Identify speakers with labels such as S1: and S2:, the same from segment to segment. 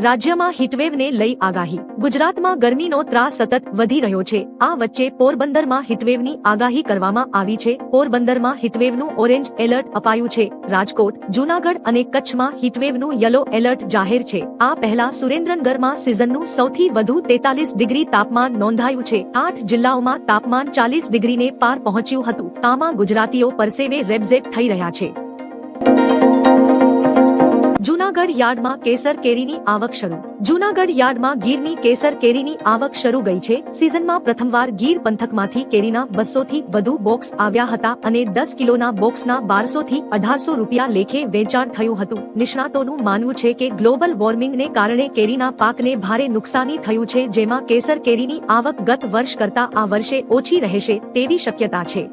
S1: રાજ્યમાં હીટવેવને લઈ આગાહી. ગુજરાતમાં ગરમીનો ત્રાસ સતત વધી રહ્યો છે. આ વચ્ચે પોરબંદરમાં હીટવેવની આગાહી કરવામાં આવી છે. પોરબંદરમાં હીટવેવનું ઓરેન્જ એલર્ટ અપાયું છે. રાજકોટ, જૂનાગઢ અને કચ્છમાં હીટવેવનું યલો એલર્ટ જાહેર છે. આ પહેલા સુરેન્દ્રનગરમાં સિઝનનું સૌથી વધુ તેતાલીસ ડિગ્રી તાપમાન નોંધાયું છે. આઠ જિલ્લાઓમાં તાપમાન ચાલીસ ડિગ્રીને પાર પહોંચ્યું હતું. તામાં ગુજરાતીઓ પરસેવે રેબઝેબ થઈ રહ્યા છે. જૂનાગઢ યાર્ડમાં કેસર કેરીની આવક શરૂ. જૂનાગઢ યાર્ડમાં ગીરની કેસર કેરીની આવક શરૂ ગઈ છે. સિઝનમાં પ્રથમવાર ગીર પંથકમાંથી કેરીના બસો થી વધુ બોક્સ આવ્યા હતા અને દસ કિલોના બોક્સના બારસો થી અઢારસો રૂપિયા લેખે વેચાણ થયું હતું. નિષ્ણાતોનું માનવું છે કે ગ્લોબલ વોર્મિંગને કારણે કેરીના પાકને ભારે નુકસાની થયું છે, જેમાં કેસર કેરીની આવક ગત વર્ષ કરતા આ વર્ષે ઓછી રહેશે તેવી શક્યતા છે.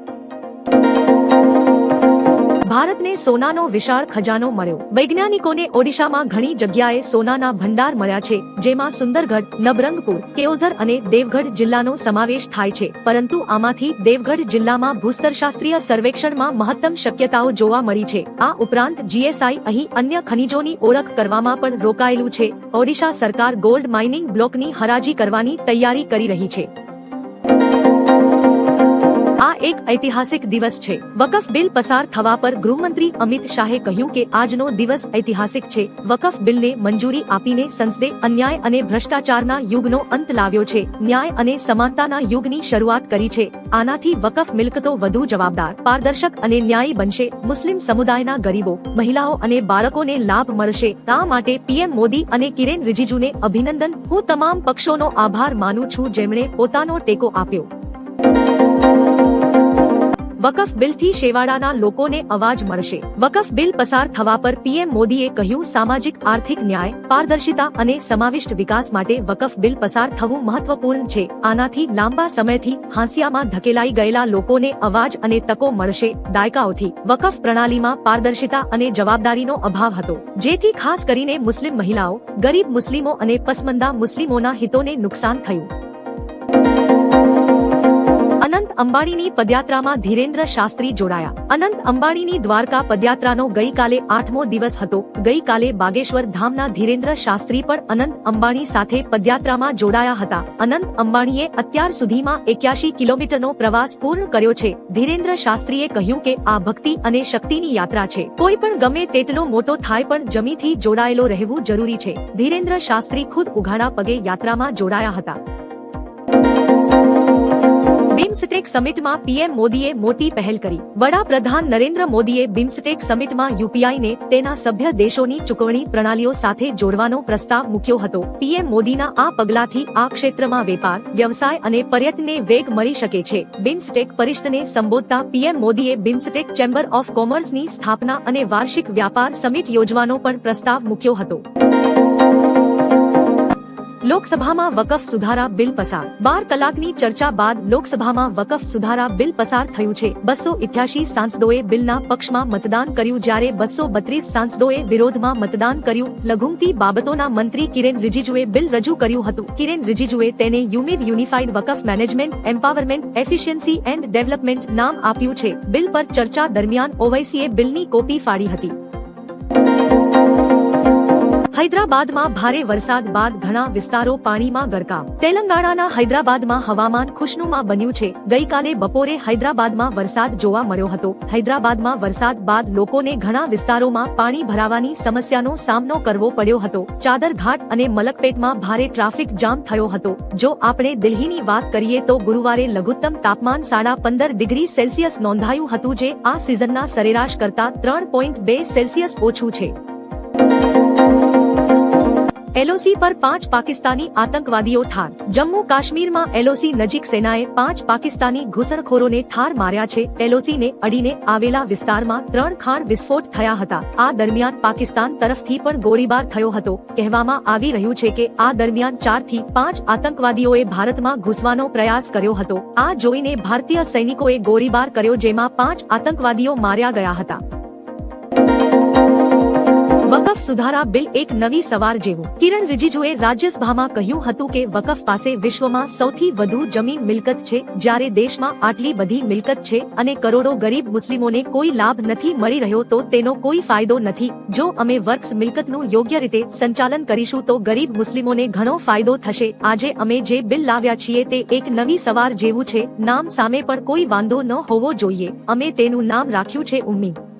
S1: ભારતને સોનાનો વિશાળ ખજાનો મળ્યો. વૈજ્ઞાનિકોને ઓડિશામાં ઘણી જગ્યાએ સોનાના ભંડાર મળ્યા છે, જેમાં સુંદરગઢ નબરંગપુર કેઓઝર અને દેવગઢ જિલ્લાનો સમાવેશ થાય છે. પરંતુ આમાંથી દેવગઢ જિલ્લામાં ભૂસ્તરશાસ્ત્રીય સર્વેક્ષણમાં મહત્તમ શક્યતાઓ જોવા મળી છે. આ ઉપરાંત જીએસઆઈ અહીં અન્ય ખનિજોની ઓળખ કરવામાં પણ રોકાયેલું છે. ઓડિશા સરકાર ગોલ્ડ માઇનિંગ બ્લોકની હરાજી કરવાની તૈયારી કરી રહી છે. આ એક ઐતિહાસિક દિવસ છે. વકફ બિલ પસાર થવા પર ગૃહમંત્રી અમિત શાહે કહ્યું કે આજનો દિવસ ઐતિહાસિક છે. વકફ બિલને મંજૂરી આપીને સંસદે અન્યાય અને ભ્રષ્ટાચારના યુગનો અંત લાવ્યો છે. ન્યાય અને સમાનતાના યુગની શરૂઆત કરી છે. આનાથી વકફ મિલકતો વધુ જવાબદાર, પારદર્શક અને ન્યાયી બનશે. મુસ્લિમ સમુદાયના ગરીબો, મહિલાઓ અને બાળકોને લાભ મળશે. આ માટે પીએમ મોદી અને કિરેન રિજિજુને અભિનંદન. હું તમામ પક્ષોનો આભાર માનું છું જેમણે પોતાનો ટેકો આપ્યો. વકફ બિલથી શેવાડાના લોકોને અવાજ મળશે. વકફ બિલ પસાર થવા પર પીએમ મોદીએ કહ્યું, સામાજિક, આર્થિક ન્યાય, પારદર્શિતા અને સમાવિષ્ટ વિકાસ માટે વકફ બિલ પસાર થવું મહત્વપૂર્ણ છે. આનાથી લાંબા સમયથી હાંસિયામાં ધકેલાઈ ગયેલા લોકોને અવાજ અને તકો મળશે. દાયકાઓથી વકફ પ્રણાલીમાં પારદર્શિતા અને જવાબદારીનો અભાવ હતો, જેથી ખાસ કરીને મુસ્લિમ મહિલાઓ, ગરીબ મુસ્લિમો અને પસમંદા મુસ્લિમોના હિતોને નુકસાન થયું. અંબાણીની પદયાત્રામાં ધીરેન્દ્ર શાસ્ત્રી જોડાયા. અનંત અંબાણીની દ્વારકા પદયાત્રાનો ગઈકાલે આઠમો દિવસ હતો. ગઈકાલે બાગેશ્વર ધામના ધીરેન્દ્ર શાસ્ત્રી પણ અનંત અંબાણી સાથે પદયાત્રામાં જોડાયા હતા. અનંત અંબાણીએ અત્યાર સુધીમાં એક્યાશી કિલોમીટરનો પ્રવાસ પૂર્ણ કર્યો છે. ધીરેન્દ્ર શાસ્ત્રીએ કહ્યું કે આ ભક્તિ અને શક્તિની યાત્રા છે. કોઈ પણ ગમે તેટલો મોટો થાય પણ જમીથી જોડાયેલો રહેવું જરૂરી છે. ધીરેન્દ્ર શાસ્ત્રી ખુદ ઉઘાડા પગે યાત્રામાં જોડાયા હતા. બિમ્સટેક સમિટમાં પીએમ મોદીએ મોટી પહેલ કરી. વડાપ્રધાન નરેન્દ્ર મોદીએ બિમ્સટેક સમિટમાં યુપીઆઈને તેના સભ્ય દેશોની ચૂકવણી પ્રણાલીઓ સાથે જોડવાનો પ્રસ્તાવ મૂક્યો હતો. પીએમ મોદીના આ પગલાથી આ ક્ષેત્રમાં વેપાર, વ્યવસાય અને પર્યટનને વેગ મળી શકે છે. બિમ્સટેક પરિષદને સંબોધતા પીએમ મોદીએ બિમ્સટેક ચેમ્બર ઓફ કોમર્સની સ્થાપના અને વાર્ષિક વ્યાપાર સમિટ યોજવાનો પણ પ્રસ્તાવ મૂક્યો હતો. લોકસભામાં વકફ સુધારા બિલ પસાર. બાર કલાકની ચર્ચા બાદ લોકસભામાં વકફ સુધારા બિલ પસાર થયું છે. બસો ઇઠ્યાસી સાંસદોએ બિલના પક્ષમાં મતદાન કર્યું જ્યારે બસો બત્રીસ સાંસદોએ વિરોધમાં મતદાન કર્યું. લઘુમતી બાબતોના મંત્રી કિરેન રિજિજુએ બિલ રજૂ કર્યું હતું. કિરેન રિજિજુએ તેને Umeed unified Waqf management, empowerment, efficiency and development નામ આપ્યું છે. બિલ પર ચર્ચા દરમિયાન ઓવૈસીએ બિલની કોપી ફાડી હતી. હૈદરાબાદમાં ભારે વરસાદ બાદ ઘણા વિસ્તારો પાણીમાં ગરકાવ. તેલંગાણાના હૈદરાબાદમાં હવામાન ખુશનુમા બન્યું છે. ગઈકાલે બપોરે હૈદરાબાદમાં વરસાદ જોવા મળ્યો હતો. હૈદરાબાદમાં વરસાદ બાદ લોકોને ઘણા વિસ્તારોમાં પાણી ભરાવાની સમસ્યાનો સામનો કરવો પડ્યો હતો. ચાદર ઘાટ અને મલકપેટમાં ભારે ટ્રાફિક જામ થયો હતો. જો આપણે દિલ્હીની વાત કરીએ તો ગુરુવારે લઘુત્તમ તાપમાન સાડા પંદર ડિગ્રી સેલ્સિયસ નોંધાયું હતું જે આ સિઝનના સરેરાશ કરતા ત્રણ પોઈન્ટ બે સેલ્સિયસ ઓછું છે. એલઓસી પર પાંચ પાકિસ્તાની આતંકવાદીઓ ઠાર. જમ્મુ કાશ્મીરમાં એલઓસી નજીક સેનાએ પાંચ પાકિસ્તાની ઘૂસણખોરોને ઠાર માર્યા છે. એલઓસીને અડીને આવેલા વિસ્તારમાં ત્રણ ખાણ વિસ્ફોટ થયા હતા. આ દરમિયાન પાકિસ્તાન તરફથી પણ ગોળીબાર થયો હતો. કહેવામાં આવી રહ્યું છે કે આ દરમિયાન ચારથી પાંચ આતંકવાદીઓએ ભારતમાં ઘૂસવાનો પ્રયાસ કર્યો હતો. આ જોઈને ભારતીય સૈનિકોએ ગોળીબાર કર્યો, જેમાં પાંચ આતંકવાદીઓ માર્યા ગયા હતા. વકફ સુધારા બિલ એક નવી સવાર જેવું. કિરણ રિજિજુએ રાજ્યસભામાં કહ્યું હતું કે વકફ પાસે વિશ્વમાં સૌથી વધુ જમીન મિલકત છે, જ્યારે દેશમાં આટલી બધી મિલકત છે અને કરોડો ગરીબ મુસ્લિમોને કોઈ લાભ નથી મળી રહ્યો તો તેનો કોઈ ફાયદો નથી. જો અમે વર્ક્સ મિલકતનું યોગ્ય રીતે સંચાલન કરીશું તો ગરીબ મુસ્લિમોને ઘણો ફાયદો થશે. આજે અમે જે બિલ લાવ્યા છીએ તે એક નવી સવાર જેવું છે. નામ સામે પણ કોઈ વાંધો ન હોવો જોઈએ. અમે તેનું નામ રાખ્યું છે, ઉમ્મીદ.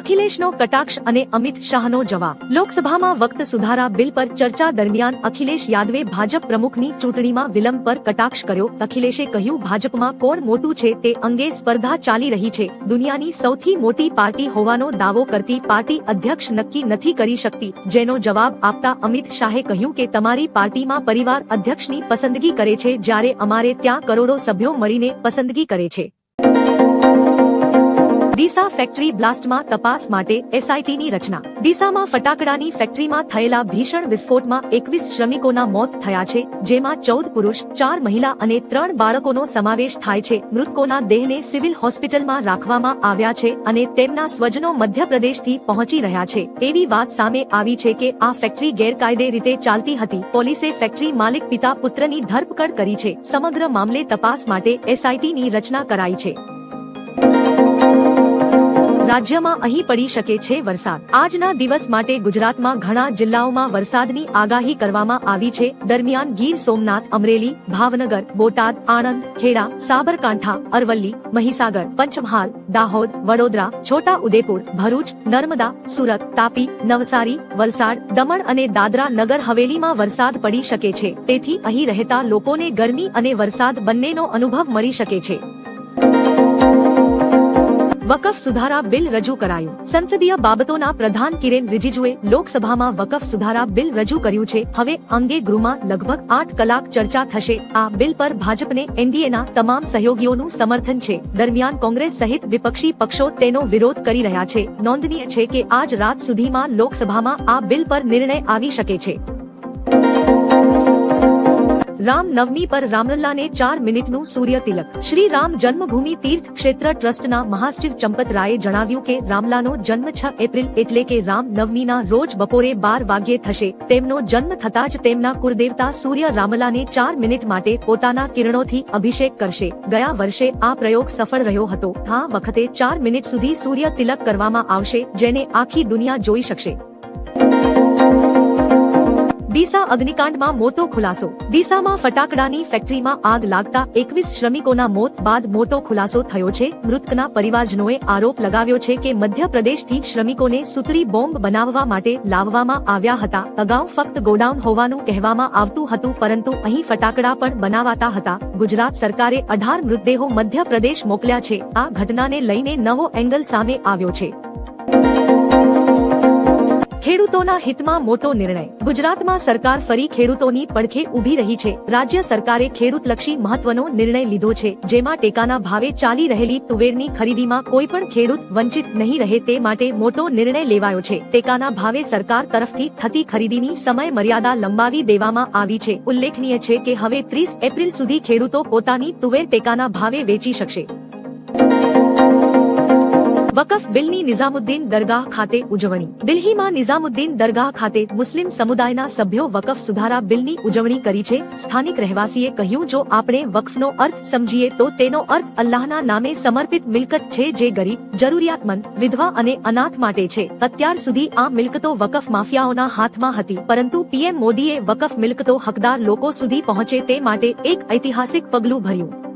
S1: અખિલેશનો કટાક્ષ અને અમિત શાહનો જવાબ. લોકસભામાં વક્ત સુધારા બિલ પર ચર્ચા દરમિયાન અખિલેશ યાદવે ભાજપ પ્રમુખની ચૂંટણીમાં વિલંબ પર કટાક્ષ કર્યો. અખિલેશે કહ્યું, ભાજપમાં કોણ મોટું છે તે અંગે સ્પર્ધા ચાલી રહી છે. દુનિયાની સૌથી મોટી પાર્ટી હોવાનો દાવો કરતી પાર્ટી અધ્યક્ષ નક્કી નથી કરી શકતી. જેનો જવાબ આપતા અમિત શાહે કહ્યું કે, તમારી પાર્ટીમાં પરિવાર અધ્યક્ષની પસંદગી કરે છે જ્યારે અમારે ત્યાં કરોડો સભ્યો મળીને પસંદગી કરે છે. ડીસા ફેક્ટરી બ્લાસ્ટમાં તપાસ માટે એસઆઈટીની રચના. ડીસામાં ફટાકડાની ફેક્ટરીમાં થયેલા ભીષણ વિસ્ફોટમાં એકવીસ શ્રમિકોના મોત થયા છે, જેમાં ચૌદ પુરુષ, ચાર મહિલા અને ત્રણ બાળકોનો સમાવેશ થાય છે. મૃતકોના દેહને સિવિલ હોસ્પિટલમાં રાખવામાં આવ્યા છે અને તેમના સ્વજનો મધ્યપ્રદેશથી પહોંચી રહ્યા છે. એવી વાત સામે આવી છે કે આ ફેક્ટરી ગેરકાયદે રીતે ચાલતી હતી. પોલીસે ફેક્ટરી માલિક પિતા પુત્રની ધરપકડ કરી છે. સમગ્ર મામલે તપાસ માટે એસઆઈટીની રચના કરાઈ છે. રાજ્યમાં અહીં પડી શકે છે વરસાદ. આજના દિવસ માટે ગુજરાતમાં ઘણા જિલ્લાઓમાં વરસાદની આગાહી કરવામાં આવી છે. દરમિયાન ગીર સોમનાથ, અમરેલી, ભાવનગર, બોટાદ, આણંદ, ખેડા, સાબરકાંઠા, અરવલ્લી, મહીસાગર, પંચમહાલ, દાહોદ, વડોદરા છોટા ઉદેપુર ભરૂચ, નર્મદા, સુરત, તાપી, નવસારી, વલસાડ, દમણ અને દાદરા નગર હવેલીમાં વરસાદ પડી શકે છે. તેથી અહીં રહેતા લોકોને ગરમી અને વરસાદ બંનેનો અનુભવ મળી શકે છે. વકફ સુધારા બિલ રજૂ કરાયું. સંસદીય બાબતોના પ્રધાન કિરેન રિજિજુએ લોકસભામાં વકફ સુધારા બિલ રજૂ કર્યું છે. હવે અંગે ગૃહમાં લગભગ આઠ કલાક ચર્ચા થશે. આ બિલ પર ભાજપને એનડીએના તમામ સહયોગીઓનું સમર્થન છે. દરમિયાન કોંગ્રેસ સહિત વિપક્ષી પક્ષો તેનો વિરોધ કરી રહ્યા છે. નોંધનીય છે કે આજ રાત સુધીમાં લોકસભામાં આ બિલ પર નિર્ણય આવી શકે છે. રામ નવમી પર રામલલ્લાને ચાર મિનિટનું સૂર્ય તિલક. શ્રી રામ જન્મભૂમિ તીર્થ ક્ષેત્ર ટ્રસ્ટના મહાસચિવ ચંપત રાયે જણાવ્યું કે રામલાનો જન્મ છ એપ્રિલ એટલે કે રામ નવમીના રોજ બપોરે બાર વાગ્યે થશે. તેમનો જન્મ થતા જ તેમના કુળદેવતા સૂર્ય રામલાને ચાર મિનિટ માટે પોતાના કિરણોથી અભિષેક કરશે. ગયા વર્ષે આ પ્રયોગ સફળ રહ્યો હતો. આ વખતે ચાર મિનિટ સુધી સૂર્ય તિલક કરવામાં આવશે, જેને આખી દુનિયા જોઈ શકશે. ડીસા અગ્નિકાંડમાં મોટો ખુલાસો. ડીસામાં ફટાકડાની ફેક્ટરીમાં આગ લાગતા એકવીસ શ્રમિકોના મોત બાદ મોટો ખુલાસો થયો છે. મૃતકના પરિવારજનોએ આરોપ લગાવ્યો છે કે મધ્યપ્રદેશથી શ્રમિકોને સુતરી બોમ્બ બનાવવા માટે લાવવામાં આવ્યા હતા. અગાઉ ફક્ત ગોડાઉન હોવાનું કહેવામાં આવતું હતું, પરંતુ અહીં ફટાકડા પણ બનાવાતા હતા. ગુજરાત સરકારે અઢાર મૃતદેહો મધ્યપ્રદેશ મોકલ્યા છે. આ ઘટનાને લઈને નવો એંગલ સામે આવ્યો છે. ખેડૂતોના હિતમાં મોટો નિર્ણય. ગુજરાતમાં સરકાર ફરી ખેડૂતોની પડખે ઊભી રહી છે. રાજ્ય સરકારે ખેડૂતલક્ષી મહત્વનો નિર્ણય લીધો છે, જેમાં ટેકાના ભાવે ચાલી રહેલી તુવેરની ખરીદીમાં કોઈ પણ ખેડૂત વંચિત નહીં રહે તે માટે મોટો નિર્ણય લેવાયો છે. ટેકાના ભાવે સરકાર તરફથી થતી ખરીદીની સમય મર્યાદા લંબાવી દેવામાં આવી છે. ઉલ્લેખનીય છે કે હવે ત્રીસ એપ્રિલ સુધી ખેડૂતો પોતાની તુવેર ટેકાના ભાવે વેચી શકશે. વકફ બિલની નિઝામુદ્દીન દરગાહ ખાતે ઉજવણી. દિલ્હીમાં નિઝામુદ્દીન દરગાહ ખાતે મુસ્લિમ સમુદાયના સભ્યો વકફ સુધારા બિલની ઉજવણી કરી છે. સ્થાનિક રહેવાસીએ કહ્યું, જો આપણે વકફનો અર્થ સમજીએ, તો તેનો અર્થ અલ્લાહના નામે સમર્પિત મિલકત છે જે ગરીબ, જરૂરિયાતમંદ, વિધવા અને અનાથ માટે છે. અત્યાર સુધી આ મિલકતો વકફ માફિયાઓના હાથમાં હતી, પરંતુ પીએમ મોદીએ વકફ મિલકતો હકદાર લોકો સુધી પહોંચે તે માટે એક ઐતિહાસિક પગલું ભર્યું.